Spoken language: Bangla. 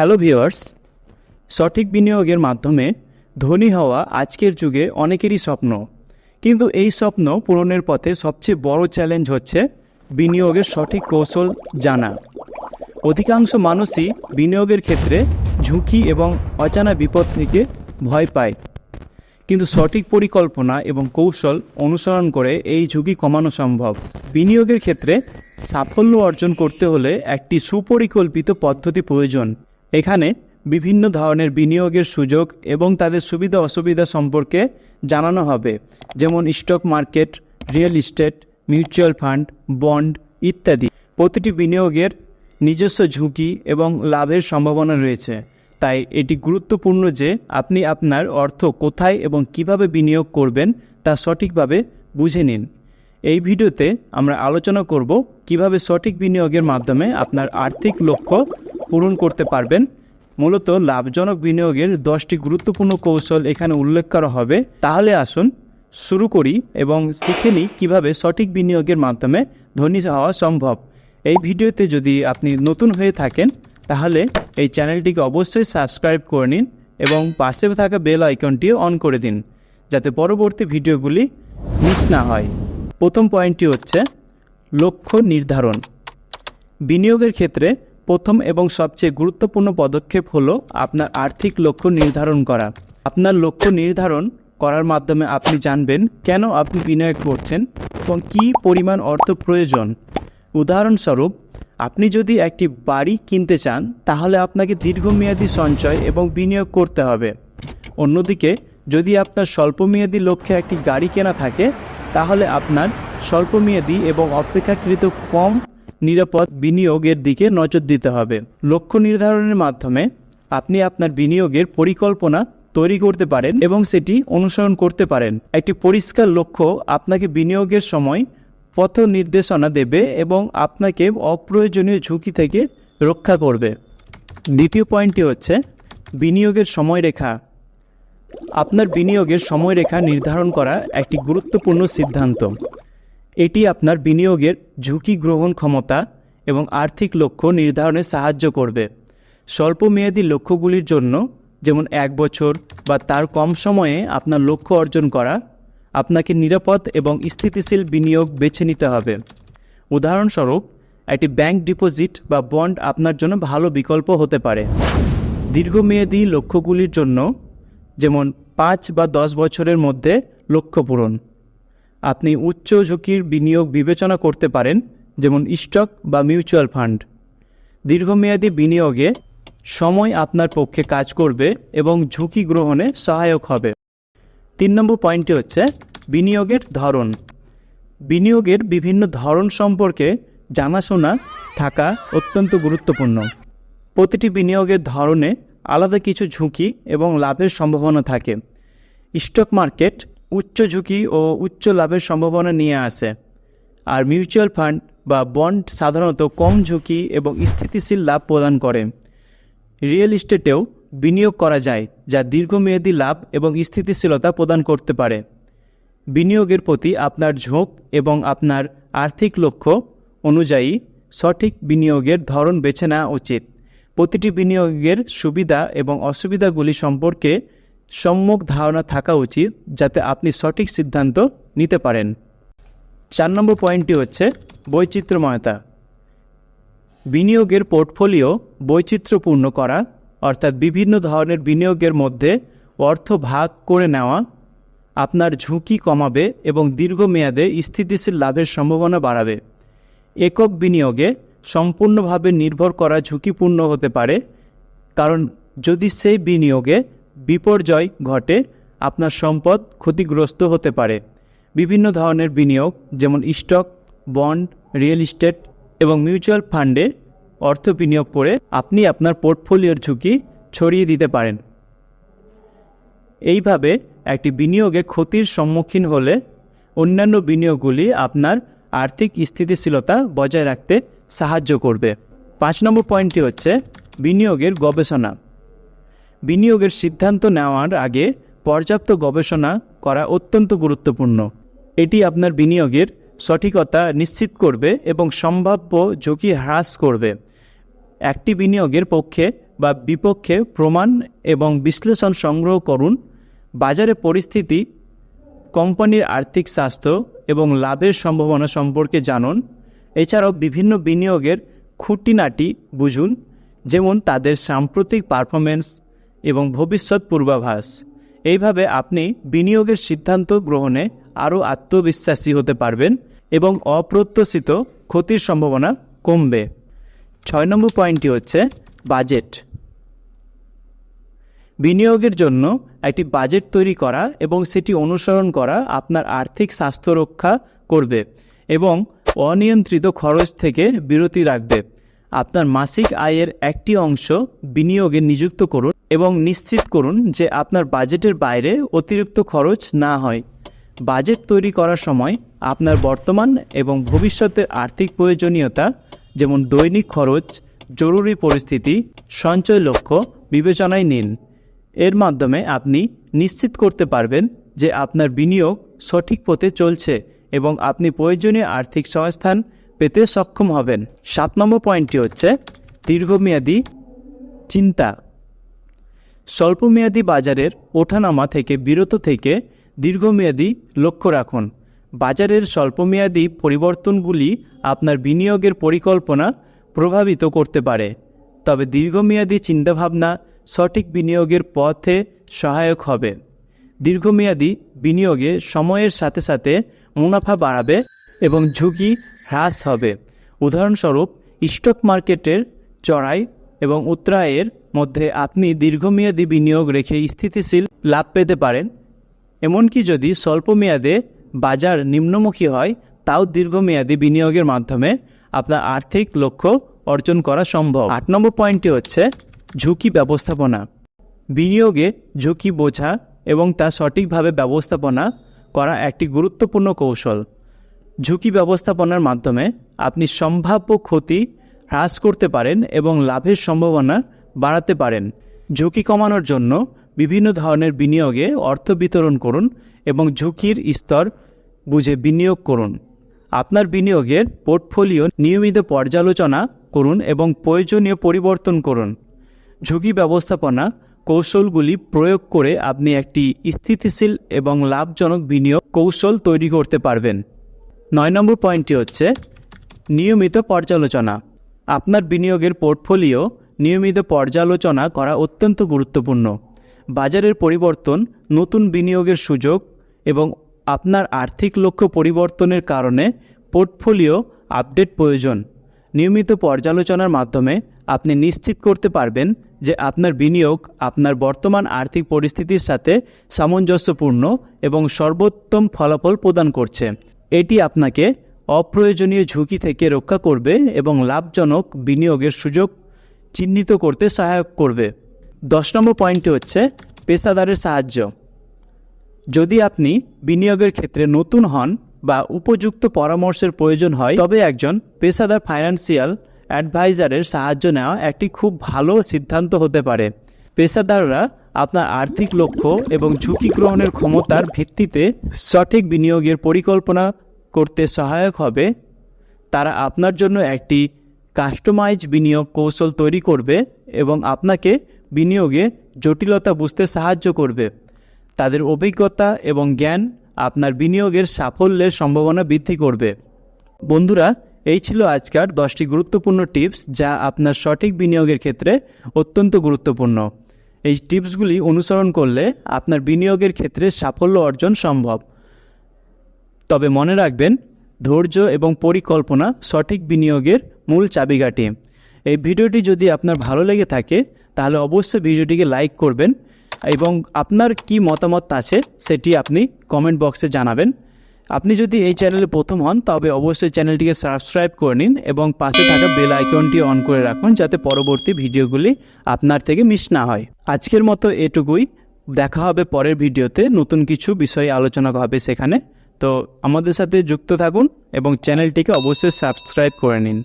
হ্যালো ভিওয়ার্স সঠিক বিনিয়োগের মাধ্যমে ধনী হওয়া আজকের যুগে অনেকেরই স্বপ্ন। কিন্তু এই স্বপ্ন পূরণের পথে সবচেয়ে বড় চ্যালেঞ্জ হচ্ছে বিনিয়োগের সঠিক কৌশল জানা। অধিকাংশ মানুষই বিনিয়োগের ক্ষেত্রে ঝুঁকি এবং অজানা বিপদ থেকে ভয় পায়। কিন্তু সঠিক পরিকল্পনা এবং কৌশল অনুসরণ করে এই ঝুঁকি কমানো সম্ভব। বিনিয়োগের ক্ষেত্রে সাফল্য অর্জন করতে হলে একটি সুপরিকল্পিত পদ্ধতি প্রয়োজন। এখানে বিভিন্ন ধরনের বিনিয়োগের সুযোগ এবং তাদের সুবিধা অসুবিধা সম্পর্কে জানানো হবে, যেমন stock market, real estate mutual fund, bond ইত্যাদি। প্রতিটি বিনিয়োগের নিজস্ব ঝুঁকি এবং লাভের সম্ভাবনা রয়েছে। তাই এটি গুরুত্বপূর্ণ যে আপনি আপনার অর্থ কোথায় এবং কীভাবে বিনিয়োগ করবেন তা সঠিকভাবে বুঝে নিন। এই ভিডিওতে আমরা আলোচনা করব কীভাবে সঠিক বিনিয়োগের মাধ্যমে আপনার আর্থিক লক্ষ্য পূরণ করতে পারবেন। মূলত লাভজনক বিনিয়োগের দশটি গুরুত্বপূর্ণ কৌশল এখানে উল্লেখ করা হবে। তাহলে আসুন শুরু করি এবং শিখে নিই কীভাবে সঠিক বিনিয়োগের মাধ্যমে ধনী হওয়া সম্ভব। এই ভিডিওতে যদি আপনি নতুন হয়ে থাকেন, তাহলে এই চ্যানেলটিকে অবশ্যই সাবস্ক্রাইব করে নিন এবং পাশে থাকা বেল আইকনটিও অন করে দিন, যাতে পরবর্তী ভিডিওগুলি মিস না হয়। প্রথম পয়েন্টটি হচ্ছে লক্ষ্য নির্ধারণ। বিনিয়োগের ক্ষেত্রে প্রথম এবং সবচেয়ে গুরুত্বপূর্ণ পদক্ষেপ হলো আপনার আর্থিক লক্ষ্য নির্ধারণ করা। আপনার লক্ষ্য নির্ধারণ করার মাধ্যমে আপনি জানবেন কেন আপনি বিনিয়োগ করছেন এবং কী পরিমাণ অর্থ প্রয়োজন। উদাহরণস্বরূপ, আপনি যদি একটি বাড়ি কিনতে চান, তাহলে আপনাকে দীর্ঘমেয়াদী সঞ্চয় এবং বিনিয়োগ করতে হবে। অন্যদিকে, যদি আপনার স্বল্পমেয়াদী লক্ষ্যে একটি গাড়ি কেনা থাকে, তাহলে আপনার স্বল্পমেয়াদী এবং অপেক্ষাকৃত কম নিরাপদ বিনিয়োগের দিকে নজর দিতে হবে। লক্ষ্য নির্ধারণের মাধ্যমে আপনি আপনার বিনিয়োগের পরিকল্পনা তৈরি করতে পারেন এবং সেটি অনুসরণ করতে পারেন। একটি পরিষ্কার লক্ষ্য আপনাকে বিনিয়োগের সময় পথ নির্দেশনা দেবে এবং আপনাকে অপ্রয়োজনীয় ঝুঁকি থেকে রক্ষা করবে। দ্বিতীয় পয়েন্টটি হচ্ছে বিনিয়োগের সময়রেখা। আপনার বিনিয়োগের সময়রেখা নির্ধারণ করা একটি গুরুত্বপূর্ণ সিদ্ধান্ত। এটি আপনার বিনিয়োগের ঝুঁকি গ্রহণ ক্ষমতা এবং আর্থিক লক্ষ্য নির্ধারণে সাহায্য করবে। স্বল্পমেয়াদী লক্ষ্যগুলির জন্য, যেমন এক বছর বা তার কম সময়ে আপনার লক্ষ্য অর্জন করা, আপনাকে নিরাপদ এবং স্থিতিশীল বিনিয়োগ বেছে নিতে হবে। উদাহরণস্বরূপ, একটি ব্যাংক ডিপোজিট বা বন্ড আপনার জন্য ভালো বিকল্প হতে পারে। দীর্ঘমেয়াদী লক্ষ্যগুলির জন্য, যেমন পাঁচ বা দশ বছরের মধ্যে লক্ষ্য পূরণ। আপনি উচ্চ ঝুঁকির বিনিয়োগ বিবেচনা করতে পারেন, যেমন স্টক বা মিউচুয়াল ফান্ড। দীর্ঘমেয়াদী বিনিয়োগে সময় আপনার পক্ষে কাজ করবে এবং ঝুঁকি গ্রহণে সহায়ক হবে। তিন নম্বর পয়েন্টটি হচ্ছে বিনিয়োগের ধরন। বিনিয়োগের বিভিন্ন ধরন সম্পর্কে জানাশোনা থাকা অত্যন্ত গুরুত্বপূর্ণ। প্রতিটি বিনিয়োগের ধরনে আলাদা কিছু ঝুঁকি এবং লাভের সম্ভাবনা থাকে। স্টক মার্কেট উচ্চ ঝুঁকি ও উচ্চ লাভের সম্ভাবনা নিয়ে আসে। আর মিউচুয়াল ফান্ড বা বন্ড সাধারণত কম ঝুঁকি এবং স্থিতিশীল লাভ প্রদান করে। রিয়েল এস্টেটেও বিনিয়োগ করা যায়, যা দীর্ঘমেয়াদী লাভ এবং স্থিতিশীলতা প্রদান করতে পারে। বিনিয়োগের প্রতি আপনার ঝোঁক এবং আপনার আর্থিক লক্ষ্য অনুযায়ী সঠিক বিনিয়োগের ধরন বেছে নেওয়া উচিত। প্রতিটি বিনিয়োগের সুবিধা এবং অসুবিধাগুলি সম্পর্কে সম্যক ধারণা থাকা উচিত যাতে আপনি সঠিক সিদ্ধান্ত নিতে পারেন। চার নম্বর পয়েন্টটি হচ্ছে বৈচিত্র্যময়তা। বিনিয়োগের পোর্টফোলিও বৈচিত্র্যপূর্ণ করা, অর্থাৎ বিভিন্ন ধরনের বিনিয়োগের মধ্যে অর্থ ভাগ করে নেওয়া, আপনার ঝুঁকি কমাবে এবং দীর্ঘমেয়াদে স্থিতিশীল লাভের সম্ভাবনা বাড়াবে। একক বিনিয়োগে সম্পূর্ণভাবে নির্ভর করা ঝুঁকিপূর্ণ হতে পারে, কারণ যদি সেই বিনিয়োগে বিপর্যয় ঘটে, আপনার সম্পদ ক্ষতিগ্রস্ত হতে পারে। বিভিন্ন ধরনের বিনিয়োগ, যেমন স্টক, বন্ড, রিয়েল এস্টেট এবং মিউচুয়াল ফান্ডে অর্থ বিনিয়োগ করে আপনি আপনার পোর্টফোলিওর ঝুঁকি ছড়িয়ে দিতে পারেন। এইভাবে একটি বিনিয়োগে ক্ষতির সম্মুখীন হলে অন্যান্য বিনিয়োগগুলি আপনার আর্থিক স্থিতিশীলতা বজায় রাখতে সাহায্য করবে। পাঁচ নম্বর পয়েন্টটি হচ্ছে বিনিয়োগের গবেষণা। বিনিয়োগের সিদ্ধান্ত নেওয়ার আগে পর্যাপ্ত গবেষণা করা অত্যন্ত গুরুত্বপূর্ণ। এটি আপনার বিনিয়োগের সঠিকতা নিশ্চিত করবে এবং সম্ভাব্য ঝুঁকি হ্রাস করবে। একটি বিনিয়োগের পক্ষে বা বিপক্ষে প্রমাণ এবং বিশ্লেষণ সংগ্রহ করুন। বাজারে পরিস্থিতি, কোম্পানির আর্থিক স্বাস্থ্য এবং লাভের সম্ভাবনা সম্পর্কে জানুন। এছাড়াও বিভিন্ন বিনিয়োগের খুঁটিনাটি বুঝুন, যেমন তাদের সাম্প্রতিক পারফরমেন্স এবং ভবিষ্যৎ পূর্বাভাস। এইভাবে আপনি বিনিয়োগের সিদ্ধান্ত গ্রহণে আরও আত্মবিশ্বাসী হতে পারবেন এবং অপ্রত্যাশিত ক্ষতির সম্ভাবনা কমবে। ছয় নম্বর পয়েন্টটি হচ্ছে বাজেট। বিনিয়োগের জন্য একটি বাজেট তৈরি করা এবং সেটি অনুসরণ করা আপনার আর্থিক স্বাস্থ্য রক্ষা করবে এবং অনিয়ন্ত্রিত খরচ থেকে বিরতি রাখবে। আপনার মাসিক আয়ের একটি অংশ বিনিয়োগে নিযুক্ত করুন এবং নিশ্চিত করুন যে আপনার বাজেটের বাইরে অতিরিক্ত খরচ না হয়। বাজেট তৈরি করার সময় আপনার বর্তমান এবং ভবিষ্যতের আর্থিক প্রয়োজনীয়তা, যেমন দৈনিক খরচ, জরুরি পরিস্থিতি, সঞ্চয় লক্ষ্য বিবেচনায় নিন। এর মাধ্যমে আপনি নিশ্চিত করতে পারবেন যে আপনার বিনিয়োগ সঠিক পথে চলছে এবং আপনি প্রয়োজনীয় আর্থিক সংস্থান পেতে সক্ষম হবেন। সাত নম্বর পয়েন্টটি হচ্ছে দীর্ঘমেয়াদী চিন্তা। স্বল্পমেয়াদী বাজারের ওঠানামা থেকে বিরত থেকে দীর্ঘমেয়াদী লক্ষ্য রাখুন। বাজারের স্বল্পমেয়াদী পরিবর্তনগুলি আপনার বিনিয়োগের পরিকল্পনা প্রভাবিত করতে পারে। তবে দীর্ঘমেয়াদী চিন্তাভাবনা সঠিক বিনিয়োগের পথে সহায়ক হবে। দীর্ঘমেয়াদী বিনিয়োগে সময়ের সাথে সাথে মুনাফা বাড়াবে এবং ঝুঁকি হ্রাস হবে। উদাহরণস্বরূপ, স্টক মার্কেটের চড়াই এবং উত্রায়ের মধ্যে আপনি দীর্ঘমেয়াদী বিনিয়োগ রেখে স্থিতিশীল লাভ পেতে পারেন। এমনকি যদি স্বল্পমেয়াদে বাজার নিম্নমুখী হয়, তাও দীর্ঘমেয়াদী বিনিয়োগের মাধ্যমে আপনার আর্থিক লক্ষ্য অর্জন করা সম্ভব। আট নম্বর পয়েন্টটি হচ্ছে, ঝুঁকি ব্যবস্থাপনা। বিনিয়োগে ঝুঁকি বোঝা এবং তা সঠিকভাবে ব্যবস্থাপনা করা একটি গুরুত্বপূর্ণ কৌশল। ঝুঁকি ব্যবস্থাপনার মাধ্যমে আপনি সম্ভাব্য ক্ষতি হ্রাস করতে পারেন এবং লাভের সম্ভাবনা বাড়াতে পারেন। ঝুঁকি কমানোর জন্য বিভিন্ন ধরনের বিনিয়োগে অর্থ বিতরণ করুন এবং ঝুঁকির স্তর বুঝে বিনিয়োগ করুন। আপনার বিনিয়োগের পোর্টফোলিও নিয়মিত পর্যালোচনা করুন এবং প্রয়োজনীয় পরিবর্তন করুন। ঝুঁকি ব্যবস্থাপনা কৌশলগুলি প্রয়োগ করে আপনি একটি স্থিতিশীল এবং লাভজনক বিনিয়োগ কৌশল তৈরি করতে পারবেন। নয় নম্বর পয়েন্টটি হচ্ছে নিয়মিত পর্যালোচনা। আপনার বিনিয়োগের পোর্টফোলিও নিয়মিত পর্যালোচনা করা অত্যন্ত গুরুত্বপূর্ণ। বাজারের পরিবর্তন, নতুন বিনিয়োগের সুযোগ এবং আপনার আর্থিক লক্ষ্য পরিবর্তনের কারণে পোর্টফোলিও আপডেট প্রয়োজন। নিয়মিত পর্যালোচনার মাধ্যমে আপনি নিশ্চিত করতে পারবেন যে আপনার বিনিয়োগ আপনার বর্তমান আর্থিক পরিস্থিতির সাথে সামঞ্জস্যপূর্ণ এবং সর্বোত্তম ফলাফল প্রদান করছে। এটি আপনাকে অপ্রয়োজনীয় ঝুঁকি থেকে রক্ষা করবে এবং লাভজনক বিনিয়োগের সুযোগ চিহ্নিত করতে সহায়ক করবে। দশ নম্বর পয়েন্টটি হচ্ছে পেশাদারের সাহায্য। যদি আপনি বিনিয়োগের ক্ষেত্রে নতুন হন বা উপযুক্ত পরামর্শের প্রয়োজন হয়, তবে একজন পেশাদার ফাইন্যান্সিয়াল অ্যাডভাইজারের সাহায্য নেওয়া একটি খুব ভালো সিদ্ধান্ত হতে পারে। পেশাদাররা আপনার আর্থিক লক্ষ্য এবং ঝুঁকি গ্রহণের ক্ষমতার ভিত্তিতে সঠিক বিনিয়োগের পরিকল্পনা করতে সহায়ক হবে। তারা আপনার জন্য একটি কাস্টমাইজ বিনিয়োগ কৌশল তৈরি করবে এবং আপনাকে বিনিয়োগে জটিলতা বুঝতে সাহায্য করবে। তাদের অভিজ্ঞতা এবং জ্ঞান আপনার বিনিয়োগের সাফল্যের সম্ভাবনা বৃদ্ধি করবে। বন্ধুরা, এই ছিল আজকার দশটি গুরুত্বপূর্ণ টিপস যা আপনার সঠিক বিনিয়োগের ক্ষেত্রে অত্যন্ত গুরুত্বপূর্ণ। এই টিপসগুলি অনুসরণ করলে আপনার বিনিয়োগের ক্ষেত্রে সাফল্য অর্জন সম্ভব। তবে মনে রাখবেন, ধৈর্য এবং পরিকল্পনা সঠিক বিনিয়োগের মূল চাবিকাঠি। এই ভিডিওটি যদি আপনার ভালো লেগে থাকে, তাহলে অবশ্যই ভিডিওটিকে লাইক করবেন এবং আপনার কি মতামত আছে সেটি আপনি কমেন্ট বক্সে জানাবেন। আপনি যদি এই চ্যানেলে প্রথম হন, তবে অবশ্যই চ্যানেলটিকে সাবস্ক্রাইব করে নিন এবং পাশে থাকা বেল আইকনটি অন করে রাখুন যাতে পরবর্তী ভিডিওগুলি আপনার থেকে মিস না হয়। আজকের মতো এটুকুই। দেখা হবে পরের ভিডিওতে নতুন কিছু বিষয়ে আলোচনা হবে সেখানে। তো আমাদের সাথে যুক্ত থাকুন এবং চ্যানেলটিকে অবশ্যই সাবস্ক্রাইব করে নিন।